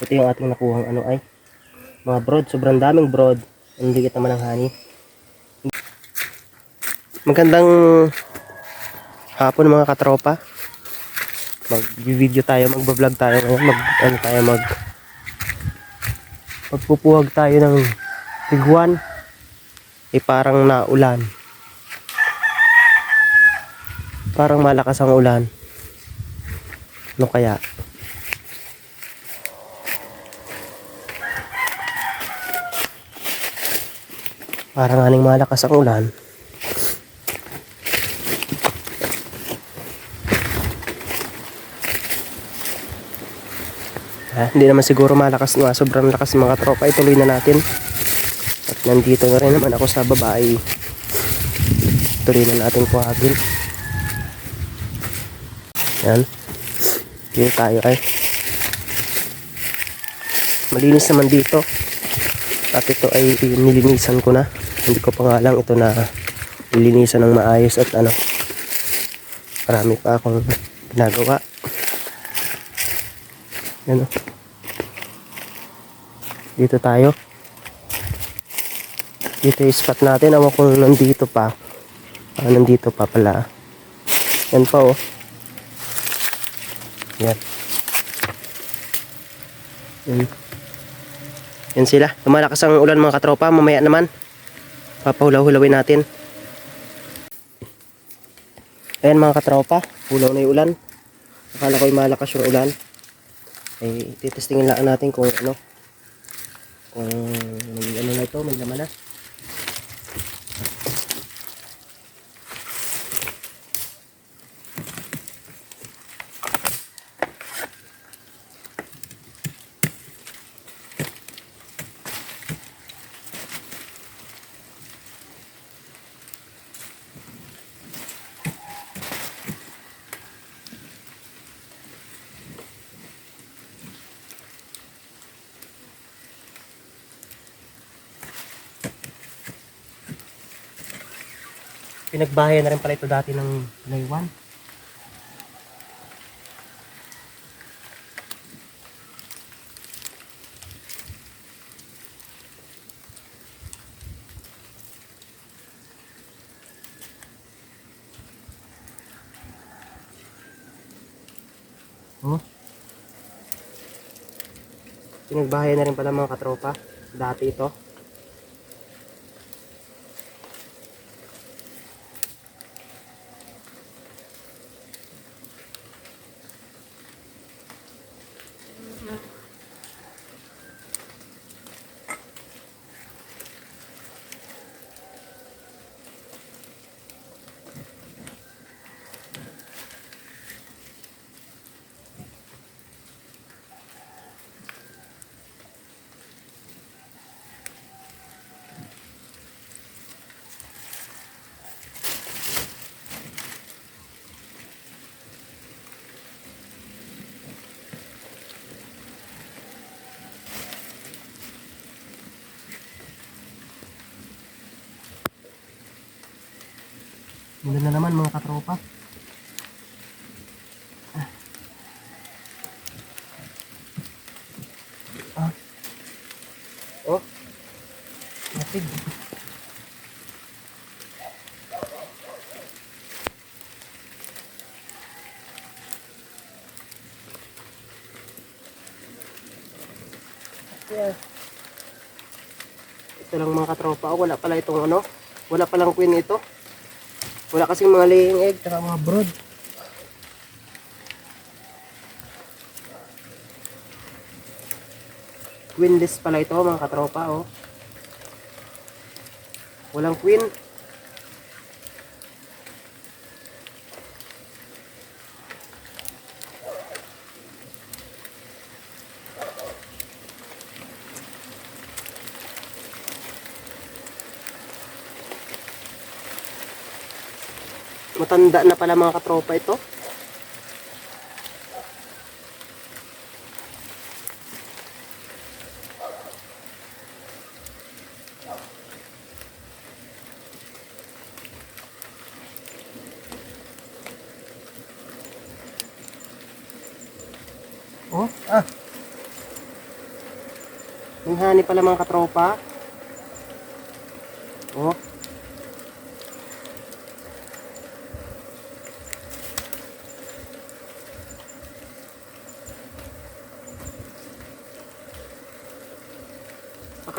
Ito yung ating nakuhang ano ay mga broad. Sobrang daming broad. Ang liit naman ng honey. Magandang hapon mga katropa. Mag-video tayo, mag-vlog tayo ngayon. Mag, ano tayo, mag magpupuhag tayo ng tiguan. Eh parang naulan. Parang malakas ang ulan. Ano kaya? Parang aning malakas ang ulan. Ah, hindi naman siguro malakas nga. Sobrang lakas mga tropa. Ituloy na natin. At nandito na rin naman ako sa babae. Tuloy na natin kuhagin. Yan. Dito tayo ay. Malinis naman dito. At ito ay nilinisan ko na. Hindi ko pa nga lang ito na nilinisan ng maayos at ano. Marami pa akong ginagawa. Yan o. Dito tayo. Dito yung spot natin. Awan kung nandito pa. Ah, nandito pa pala. Yan pa oh. Yan. Yan. Yan sila. Lumalakas ang ulan mga katropa. Mamaya naman. Papahulaw-hulawin natin. Ayan mga katropa. Hulaw na yung ulan. Akala ko ay malakas yung ulan. Ay titestingin lang natin kung ano. Kung may ano na ito. May laman na. Pinagbahayan na rin pala ito dati ng Laywan. Oh. Pinagbahayan na rin pala mga katropa. Dati ito. Mula na naman mga katropa. Ah. Ah. Oh. Matig. Yeah. Ito lang mga katropa. Oh, wala pala itong ano. Wala palang queen ito. Wala kasing mga laying egg, tsaka mga brood. Queenless pala ito mga katropa, oh. Walang queen. Matanda na pala mga katropa ito. Oh, ah. May hani pala mga katropa.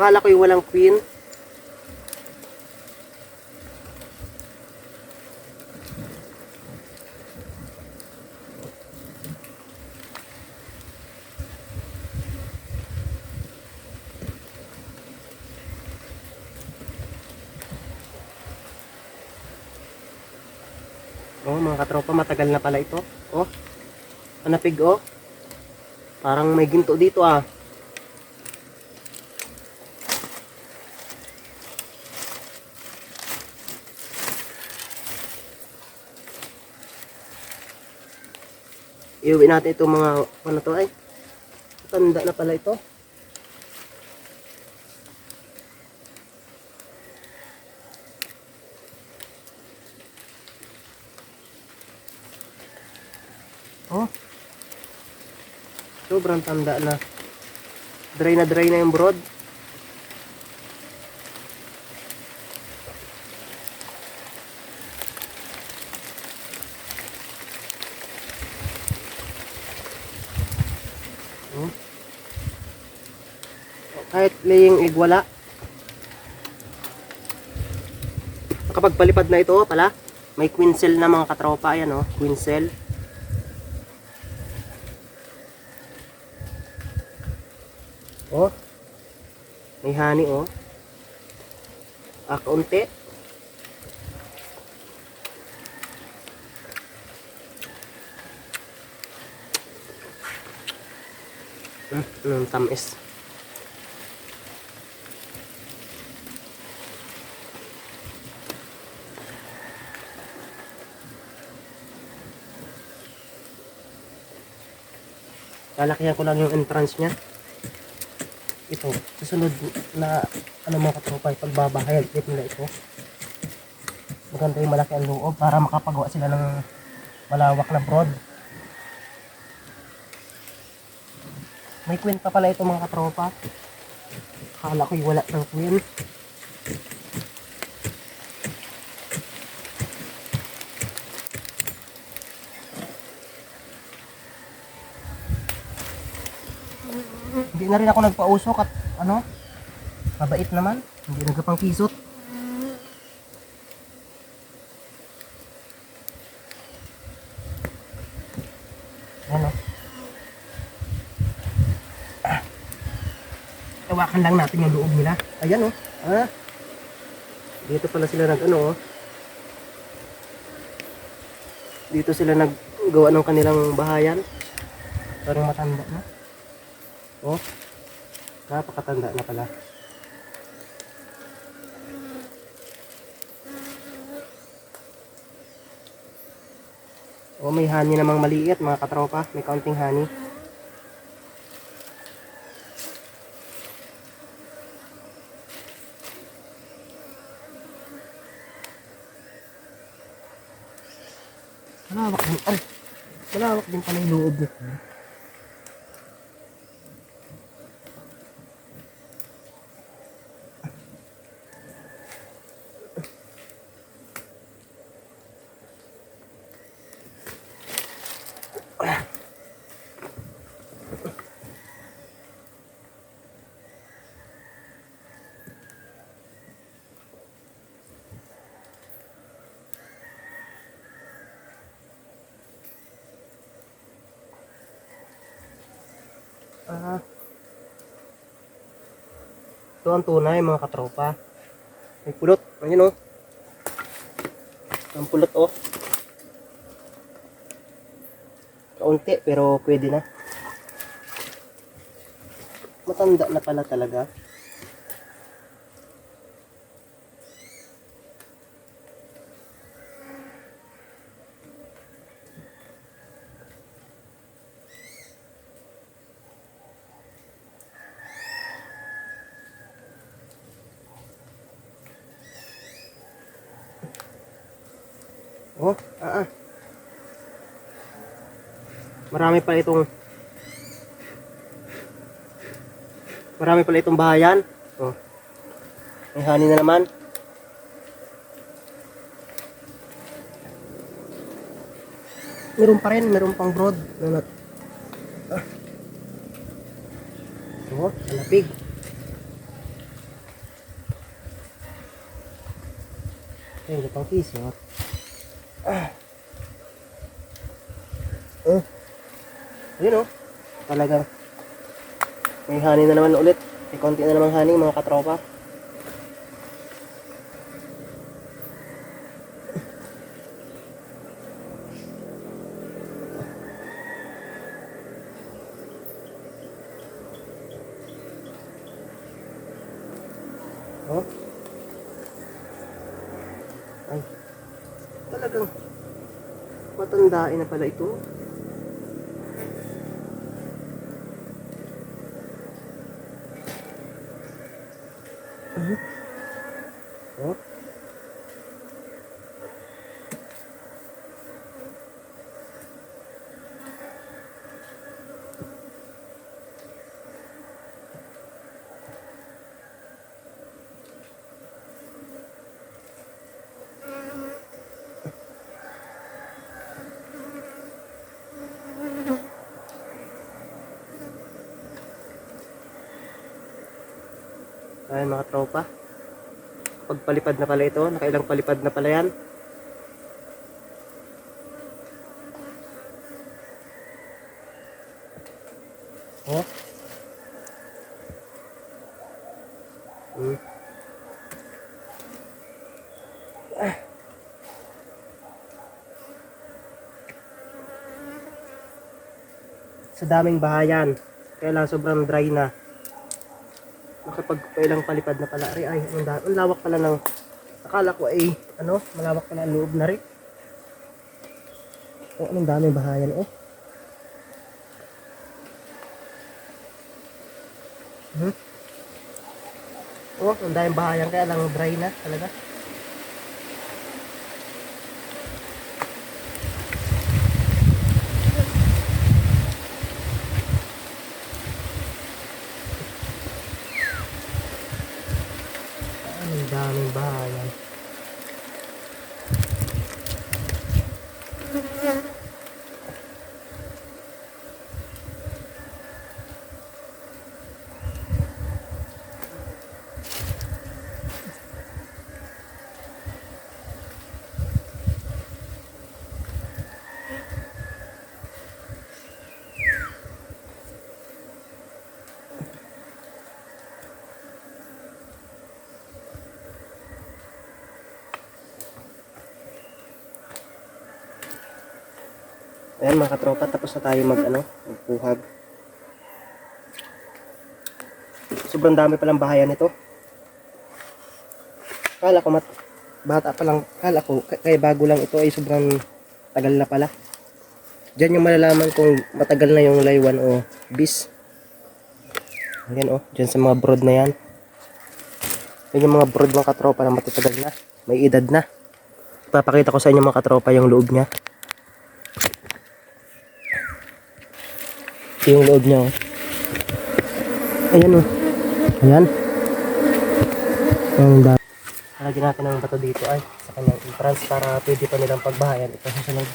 Akala ko yung walang queen. Oh, mga katropa, matagal na pala ito. Oh. Anapig, oh. Parang may ginto dito, ah. Iuwi natin itong mga, ano to ay. Tanda na pala ito. Oh. Sobrang tanda na. Dry na dry na yung broad. Oh. Kahit laying egg wala. Kapag palipad na ito pala, may queen cell na mga katropa. Ayan oh, queen cell. Oh. May honey oh. Ah, kaunti. Hmm, anong tamis. Lalakihan ko lang yung entrance niya ito, susunod na ano mga katropa, pagbabahayan ulit nila ito. Maganda yung malaki ang loob para makapagawa sila ng malawak na broad. May pa pala ito mga katropa. Akala ko'y wala ng queen. Hindi na rin ako nagpausok at ano, mabait naman. Hindi nagkapang kisot. Ano? Ah. Tawakan lang natin yung loob nila. Ayan oh. Ah. Dito pala sila nag ano oh. Dito sila naggawa ng kanilang bahayan. Parang matanda na. Oh, napakatanda na pala. Oh, may honey namang maliit mga katropa. May kaunting honey. Malawak din. Ay, malawak din pala yung loob nito. Ah. Ito ang tunay mga katropa. May pulot. Ayun oh. Ang pulot oh. Kaunti pero pwede na. Matanda na pala talaga. Oh, ah, ah. Marami pa itong Marami pala itong bahayan. Oh. May honey na naman. Meron pa rin, meron pang broad. Ano na? Ah. Oh, alapig. Ayun, pang piso. Ah. Oh. Ayun oh. Talagang may honey na naman ulit. May konti na namang honey mga katropa. Oh. Ay. Talagang matandain na pala ito. Ayan mga tropa. Pagpalipad na pala ito. Nakailang palipad na pala yan. Oh. Hmm. Ah. Sa daming bahayan. Kaya lang sobrang dry na nakapagpailang palipad na pala. Ay, ay, ang, ang lawak pala ng, akala ko ay, ano, malawak pala ang loob na rin. Oh, anong daming bahayan, oh. Hmm? Oh, ang daming bahayan, kaya lang dry na talaga. Ang daming bahayan. Ayan mga katropa, tapos na tayo mag ano, magpuhag. Sobrang dami palang bahayan nito. Kala ko mat bata pa lang, kala ko kaya bago lang ito ay sobrang tagal na pala. Diyan yung malalaman kung matagal na yung laywan o bis. Ayan oh, diyan sa mga broad na yan. Yan yung mga broad mga katropa na matatagal na. May edad na. Papakita ko sa inyo mga katropa yung loob niya. Yung loob niya, oh. Ayan, oh. Ayan. Ang dami. Lagyan natin ng bato dito ay sa kanyang entrance para pwede pa nilang pagbahayan. Ito sa sunod.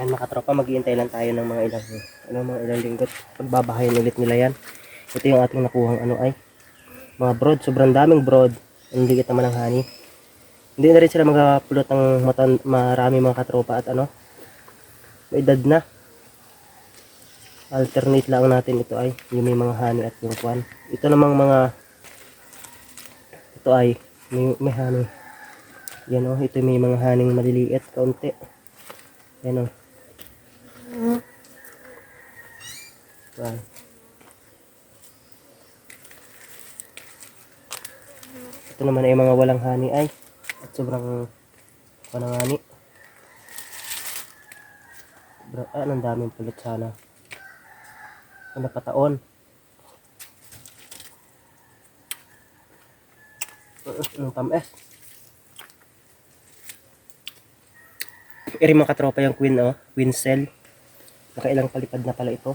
Yan mga katropa, maghihintay lang tayo ng mga ilang ano, mga ilang linggo. Pagbabahayan ulit nila yan. Ito yung ating nakuhang ano ay mga broad, sobrang daming broad. Ang liit naman ng honey. Hindi na rin sila magpulot ng matan, marami mga katropa at ano. May edad na. Alternate lang natin ito ay yung may mga honey at yung kwan. Ito namang mga Ito ay may, may honey. Yan o, ito may mga haning maliliit, kaunti. Yan o. Yan. Ito naman ay mga walang honey ay. At sobrang walang honey. Sobrang, ah, ang daming pulit sana. Ano pataon. Ang tamis. Iri mga katropa yung queen, oh. Queen cell. Nakailang palipad na pala ito.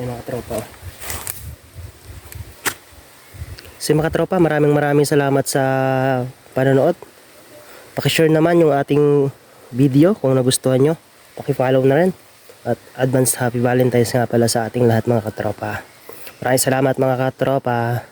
Ayan mga tropa. So mga tropa, maraming maraming salamat sa panonood. Pakishare naman yung ating video kung nagustuhan nyo. Pakifollow na rin. At advance happy valentines nga pala sa ating lahat mga katropa. Maraming salamat mga katropa.